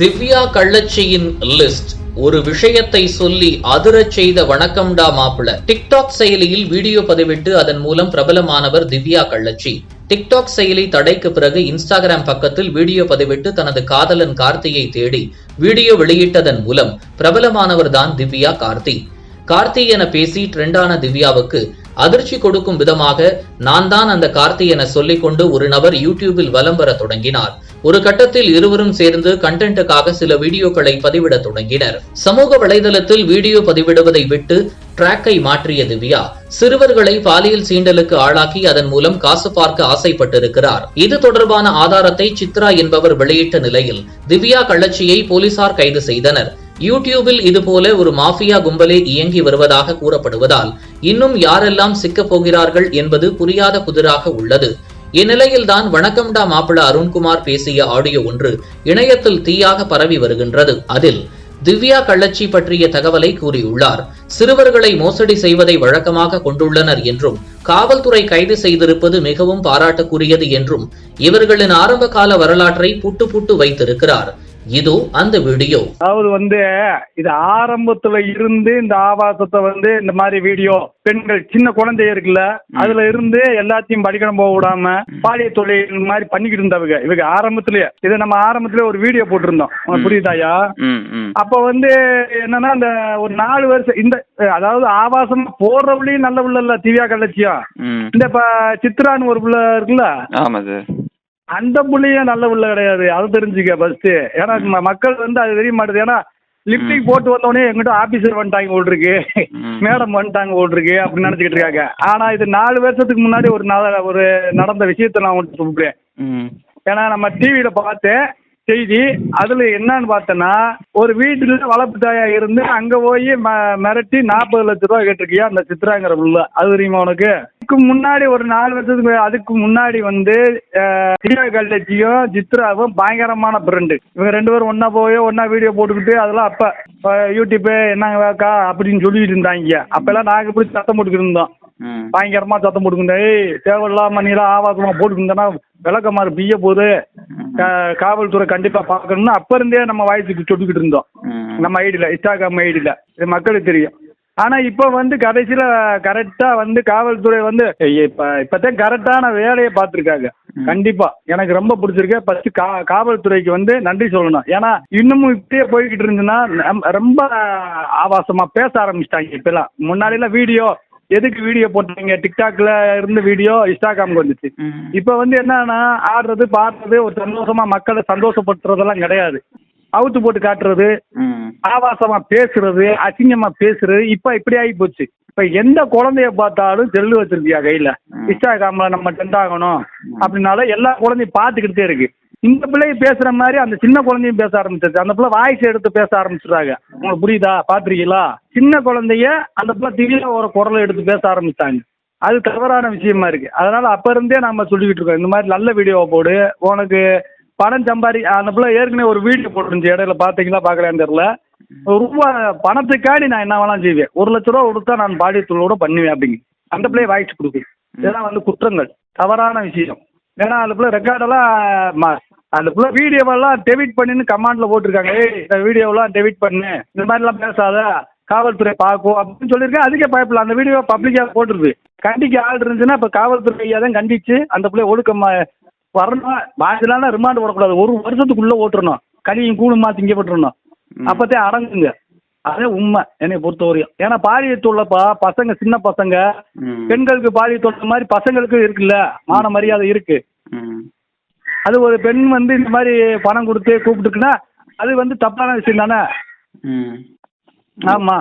Divya கள்ளச்சியின் list ஒரு விஷயத்தை சொல்லி அதிரச் செய்த வணக்கம்டா மாப்பிள. டிக்டாக் செயலியில் வீடியோ பதிவிட்டு அதன் மூலம் பிரபலமானவர் திவ்யா கள்ளச்சி. டிக்டாக் செயலி தடைக்கு பிறகு இன்ஸ்டாகிராம் பக்கத்தில் வீடியோ பதிவிட்டு தனது காதலன் கார்த்தியை தேடி வீடியோ வெளியிட்டதன் மூலம் பிரபலமானவர் தான் திவ்யா கார்த்தி. கார்த்தி என பேசி ட்ரெண்டான திவ்யாவுக்கு அதிர்ச்சி கொடுக்கும் விதமாக நான் தான் அந்த கார்த்தி என சொல்லிக்கொண்டு ஒரு நபர் யூடியூபில் வலம் வர தொடங்கினார். ஒரு கட்டத்தில் இருவரும் சேர்ந்து கண்டென்ட்டுக்காக சில வீடியோக்களை பதிவிட தொடங்கினர். சமூக வலைதளத்தில் வீடியோ பதிவிடுவதை விட்டு ட்ராக்கை மாற்றிய திவ்யா சிறுவர்களை பாலியல் சீண்டலுக்கு ஆளாக்கி அதன் மூலம் காசு பார்க்க ஆசைப்பட்டிருக்கிறார். இது தொடர்பான ஆதாரத்தை சித்ரா என்பவர் வெளியிட்ட நிலையில் திவ்யா கள்ளச்சியை போலீசார் கைது செய்தனர். யூடியூபில் இதுபோல ஒரு மாஃபியா கும்பலே இயங்கி வருவதாக கூறப்படுவதால் இன்னும் யாரெல்லாம் சிக்கப் போகிறார்கள் என்பது புரியாத புதிராக உள்ளது. இந்நிலையில்தான் வணக்கம்டா மாப்பிள அருண்குமார் பேசிய ஆடியோ ஒன்று இணையத்தில் தீயாக பரவி வருகின்றது. அதில் திவ்யா கள்ளச்சி பற்றிய தகவலை கூறியுள்ளார். சிறுவர்களை மோசடி செய்வதை வழக்கமாக கொண்டுள்ளனர் என்றும் காவல்துறை கைது செய்திருப்பது மிகவும் பாராட்டுக்குரியது என்றும் இவர்களின் ஆரம்ப கால வரலாற்றை புட்டு புட்டு வைத்திருக்கிறார். இதோ அந்த வீடியோ. அதாவது வந்து இது ஆரம்பத்துல இருந்து இந்த ஆபாசத்தை வந்து இந்த மாதிரி வீடியோ பெண்கள் சின்ன குழந்தை இருக்குல்ல அதுல இருந்து எல்லாத்தையும் படிக்கணும் போக விடாம பாலியல் தொழில் மாதிரி பண்ணிக்கிட்டு இருந்தவங்க. இவங்க ஆரம்பத்திலேயே. இதை நம்ம ஆரம்பத்திலே ஒரு வீடியோ போட்டிருந்தோம். புரியுதாயா? அப்ப வந்து என்னன்னா இந்த ஒரு நாலு வருஷம் இந்த அதாவது ஆபாசமா போடுறவளையும் நல்ல உள்ள இல்ல திவ்யா கள்ளச்சியம் ம். இந்த இப்ப சித்ரான்னு ஒரு பிள்ளை இருக்குல்ல? ஆமாம் சார். அந்த புள்ளையும் நல்ல புள்ள கிடையாது. அது தெரிஞ்சுக்க ஃபர்ஸ்ட் ஏன்னா ம- மக்கள் வந்து அது தெரிய மாட்டேது. ஏன்னா லிப்டிக் போட்டு வந்தோடனே எங்கிட்ட ஆபீசர் வந்துட்டாங்க ம். மேடம் வந்துட்டாங்க ஓல் இருக்கு அப்படின்னு நினைச்சுக்கிட்டு இருக்காங்க. ஆனா இது நாலு வருஷத்துக்கு முன்னாடி ஒரு நட- ஒரு நடந்த விஷயத்த நான் உங்கள்கிட்ட சொல்றேன். ம். ஏன்னா நம்ம டிவியில பார்த்தேன் செய்தி அதுல என்னன்னு பார்த்தேன்னா ஒரு வீட்டுல வளர்ப்பு தாயா இருந்து அங்க போய் ம- மிரட்டி நாற்பது லட்ச ரூபா கேட்டிருக்கியா அந்த சித்ராங்கிற புள்ள? அது தெரியுமா உனக்கு? அதுக்கு முன்னாடி ஒரு நாலு வருஷத்துக்கு அதுக்கு முன்னாடி வந்து அஹ், திவ்யா கல்லச்சியும் சித்ராவும் பயங்கரமான ஃப்ரெண்டு இவங்க ரெண்டு பேரும் ஒண்ணா போய் ஒண்ணா வீடியோ போட்டுக்கிட்டு அதெல்லாம் அப்ப யூடியூப்பு என்னங்க வேக்கா அப்படின்னு சொல்லிட்டு இருந்தாங்க. அப்பெல்லாம் நாங்க இப்படி சத்தம் போட்டுக்கிட்டு இருந்தோம். பயங்கரமா சத்தம் போட்டுக்கிட்டேன் ஏய் தேவையில்லாம நீலாம் ஆபாசமா போட்டுக்கிட்டனா விளக்கமாறு பிய்ய போகுது. கா- காவல்துறை கண்டிப்பா பார்க்கணும்னு அப்ப இருந்தே நம்ம வாய்ஸுக்கு சொல்லிக்கிட்டு இருந்தோம். நம்ம ஐடியில இன்ஸ்டாகிராம் ஐடியில இது மக்களுக்கு தெரியும். ஆனா இப்ப வந்து கடைசியில கரெக்டா வந்து காவல்துறை வந்து இப்ப இப்பதான் கரெக்டான வேலையை பார்த்திருக்காங்க. கண்டிப்பா. எனக்கு ரொம்ப பிடிச்சிருக்கு. ஃபர்ஸ்ட் கா காவல்துறைக்கு வந்து நன்றி சொல்லணும். ஏன்னா இன்னமும் இப்படியே போய்கிட்டு இருந்துன்னா ரொம்ப ஆபாசமா பேச ஆரம்பிச்சிட்டாங்க இப்பெல்லாம். முன்னாடி எல்லாம் வீடியோ எதுக்கு வீடியோ போட்டாங்க? டிக்டாக்ல இருந்த வீடியோ இன்ஸ்டாகிராமுக்கு வந்துச்சு. இப்போ வந்து என்னன்னா ஆடுறது பாடுறது ஒரு சந்தோஷமா மக்களை சந்தோஷப்படுத்துறதெல்லாம் கிடையாது. அவுத்து போட்டு காட்டுறது ஆபாசமா பேசுறது அசிங்கமா பேசுறது இப்ப இப்படி ஆகி போச்சு. இப்ப எந்த குழந்தைய பார்த்தாலும் செல்லு வச்சிருக்கியா கையில? இன்ஸ்டாகிராம்ல நம்ம டென்ட் ஆகணும். அப்படின்னால எல்லா குழந்தையும் பார்த்துக்கிட்டே இருக்கு. இந்த பிள்ளைய பேசுற மாதிரி அந்த சின்ன குழந்தையும் பேச ஆரம்பிச்சிருச்சு. அந்த பிள்ளை வாய்ஸ் எடுத்து பேச ஆரம்பிச்சிடுறாங்க உங்களுக்கு புரியுதா? பார்த்துருக்கீங்களா? சின்ன குழந்தைய அந்த பிள்ளை திடீர்னு ஒரு குரலை எடுத்து பேச ஆரம்பிச்சிட்டாங்க. அது தவறான விஷயமா இருக்கு. அதனால அப்ப இருந்தே நம்ம சொல்லிக்கிட்டு இருக்கோம். இந்த மாதிரி நல்ல வீடியோவை போடு. உனக்கு பணம் சம்பாதி அந்த பிள்ளை ஏற்கனவே ஒரு வீடியோ போட்டுருந்துச்சு. இடையில பாத்தீங்களா பார்க்கலான்னு தெரியல. ஒரு ரூபா பணத்துக்காண்டி நான் என்ன வேணாலும் செய்வேன். ஒரு லட்ச ரூபா கொடுத்தா நான் பாடியத்தூளோட பண்ணுவேன் அப்படிங்க. அந்த பிள்ளைய வாய்ஸ் கொடுக்கு இதெல்லாம் வந்து குற்றங்கள். தவறான விஷயம். ஏன்னா அந்த பிள்ளை ரெக்கார்டெல்லாம் ம- அந்த பிள்ளை வீடியோவெல்லாம் டெபிட் பண்ணின்னு கமாண்ட்ல போட்டிருக்காங்க. ஏய் இந்த வீடியோவெல்லாம் டெபிட் பண்ணு. இந்த மாதிரிலாம் பேசாத. காவல்துறை பார்க்கும். அப்படின்னு சொல்லியிருக்கேன். அதுக்கே பயப்படல. அந்த வீடியோ பப்ளிக்காக போட்டுருது கண்டிக்க ஆள் இருந்துச்சுன்னா இப்போ காவல்துறையை தான் கண்டிச்சு அந்த பிள்ளை ஒழுக்கமா வரணும்? பாதிலான ரிமாண்ட் போடக்கூடாது. ஒரு வருஷத்துக்குள்ள ஓட்டுறணும். கனியும் கூழுமா திங்கப்பட்டுறணும் அப்பதான் அடங்குங்க. அதே உண்மை. என்னை பொறுத்தவரையும். ஏன்னா பாலியல் தொல்லைப்பா. பசங்க சின்ன பசங்க. பெண்களுக்கு பாலியல் தொல்லை மாதிரி பசங்களுக்கு இருக்குல்ல. மான மரியாதை இருக்கு. அது ஒரு பெண் வந்து இந்த மாதிரி பணம் கொடுத்து கூப்பிட்டுக்குன்னா அது வந்து தப்பான விஷயம் தானே? ம். ஆமா.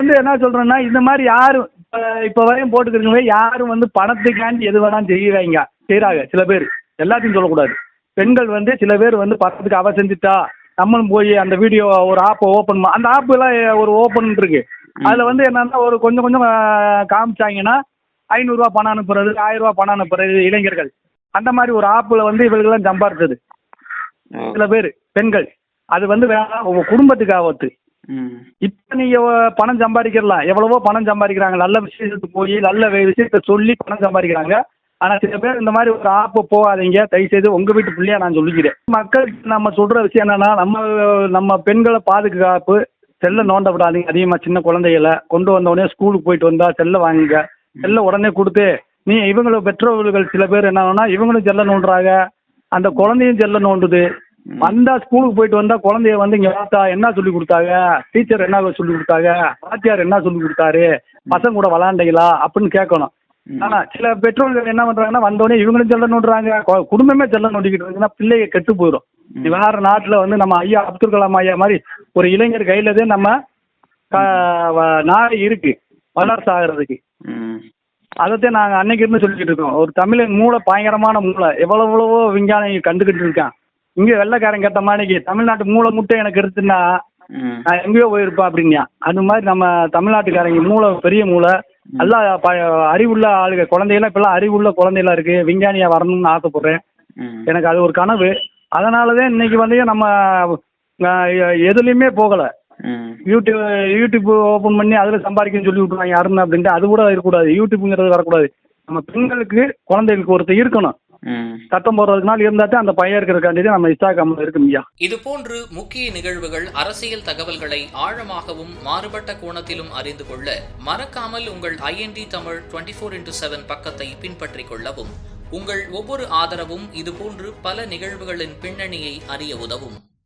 வந்து என்ன சொல்றேன்னா இந்த மாதிரி யாரும் இப்ப இப்ப வரையும் போட்டுக்கிறவங்க யாரும் வந்து பணத்துக்காண்டி எது வேணாலும் செய்யறாங்க. செய்யறாங்க சில பேர். எல்லாத்தையும் சொல்லக்கூடாது. பெண்கள் வந்து சில பேர் வந்து பணத்துக்கு அவ செஞ்சுட்டா நம்மளும் போய் அந்த வீடியோ ஒரு ஆப்பை ஓப்பன் அந்த ஆப் எல்லாம் ஒரு ஓப்பன் இருக்கு. அதுல வந்து என்னன்னா ஒரு கொஞ்சம் கொஞ்சம் காமிச்சாங்கன்னா ஐநூறுரூவா பணம் அனுப்புறது ஆயிரம் ரூபாய் பணம் அனுப்புறது இளைஞர்கள். அந்த மாதிரி ஒரு ஆப்பில் வந்து இவர்களெல்லாம் சம்பாரிச்சது. ஓ சில பேர் பெண்கள். அது வந்து வேணாம் உங்க குடும்பத்துக்கு ஆபத்து இப்ப நீங்க எவ்வ- பணம் சம்பாதிக்கலாம் எவ்வளவோ பணம் சம்பாதிக்கிறாங்க. நல்ல விஷயத்துக்கு போய் நல்ல விஷயத்த சொல்லி பணம் சம்பாதிக்கிறாங்க. ஆனா சில பேர் இந்த மாதிரி ஒரு ஆப்பு போகாதீங்க. தயவு செய்து உங்க வீட்டு பிள்ளையா நான் சொல்லிக்கிறேன். மக்களுக்கு நம்ம சொல்ற விஷயம் என்னன்னா நம்ம நம்ம பெண்களை பாதுகாப்பு செல்ல நோண்ட விடாதீங்க. அதிகமா சின்ன குழந்தைகளை கொண்டு வந்த உடனே ஸ்கூலுக்கு போயிட்டு வந்தா செல்ல வாங்குங்க. செல்ல உடனே கொடுத்து நீ இவங்களும் பெற்றோர்கள் சில பேர் என்னன்னா இவங்களும் செல்ல நோண்டுறாங்க. அந்த குழந்தையும் செல்ல நோண்டுது. வந்தா ஸ்கூலுக்கு போயிட்டு வந்தா குழந்தைய வந்து இங்க பார்த்தா என்ன சொல்லி கொடுத்தாங்க? டீச்சர் என்ன சொல்லி கொடுத்தாங்க? வாத்தியார் என்ன சொல்லி கொடுத்தாரு? பசங்க கூட விளாண்டீங்களா அப்படின்னு கேட்கணும். ஆனா சில பெற்றோர்கள் என்ன பண்றாங்கன்னா வந்தோடனே இவங்களும் செல்ல நோண்டுறாங்க. குடும்பமே செல்ல நோண்டிக்கிட்டு இருந்துச்சுன்னா பிள்ளைங்க கெட்டு போயிடும் வேற நாட்டுல வந்து நம்ம ஐயா அப்துல் கலாம் ஐயா மாதிரி ஒரு இளைஞர் கையிலதே நம்ம க- வ- நாடு இருக்கு. வளர்ச்சி ஆகிறதுக்கு. ம். அதைத்தான் நாங்கள் அன்னைக்கு இருந்து சொல்லிக்கிட்டு இருக்கோம். ஒரு தமிழன் மூளை பயங்கரமான மூளை. எவ்வளோ எவ்வளவோ விஞ்ஞானி கண்டுக்கிட்டு இருக்கான். இங்கே வெள்ளைக்காரன் கேட்ட மாதிரிக்கு தமிழ்நாட்டு மூளை முட்டை எனக்கு இருக்குன்னா நான் எங்கேயோ போயிருப்பேன் அப்படின்னா அது மாதிரி நம்ம தமிழ்நாட்டுக்காரங்க மூளை பெரிய மூளை. நல்லா ப அறிவுள்ள ஆளுங்க குழந்தைகளாம் இப்பெல்லாம் அறிவுள்ள குழந்தைகளா இருக்கு. விஞ்ஞானியா வரணும்னு ஆசைப்படுறேன். எனக்கு அது ஒரு கனவு. அதனால தான் இன்னைக்கு வந்து நம்ம எதுலேயுமே போகலை. யூடியூப் யூடியூப் ஓப்பன் பண்ணி அதில் சம்பாதிக்கணும்னு சொல்லி விட்ருவாங்க யாருன்னு அப்படின்ட்டு அது கூட இருக்கக்கூடாது. யூடியூப்புங்கிறது வரக்கூடாது. நம்ம பெண்களுக்கு குழந்தைகளுக்கு ஒருத்தர் இருக்கணும். சட்டம் போடுறதுக்கு நாள் அந்த பையன் இருக்கிறக்காண்டி தான் நம்ம இன்ஸ்டாகிராமில் இருக்கும் ஐயா. இதுபோன்று முக்கிய நிகழ்வுகள் அரசியல் தகவல்களை ஆழமாகவும் மாறுபட்ட கோணத்திலும் அறிந்து கொள்ள மறக்காமல் உங்கள் IND Tamil twenty four into seven பக்கத்தை பின்பற்றிக் கொள்ளவும் உங்கள் ஒவ்வொரு ஆதரவும் இதுபோன்று பல நிகழ்வுகளின் பின்னணியை அறிய உதவும்.